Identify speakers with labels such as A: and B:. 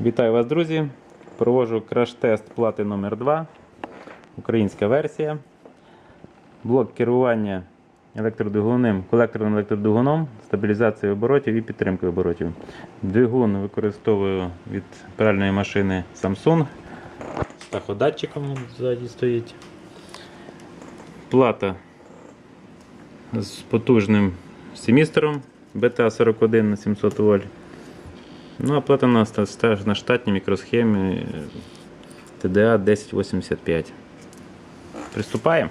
A: Вітаю вас, друзі! Проводжу краш-тест плати номер 2 українська версія. Блок керування електродвигунним, колекторним електродвигуном, стабілізації оборотів і підтримки оборотів. Двигун використовую від пральної машини Samsung. З таходатчиком ззаді стоїть. Плата з потужним семістером BTA41 на 700 вольт. Ну, Оплата на на штатній мікросхемі TDA 1085. Приступаємо.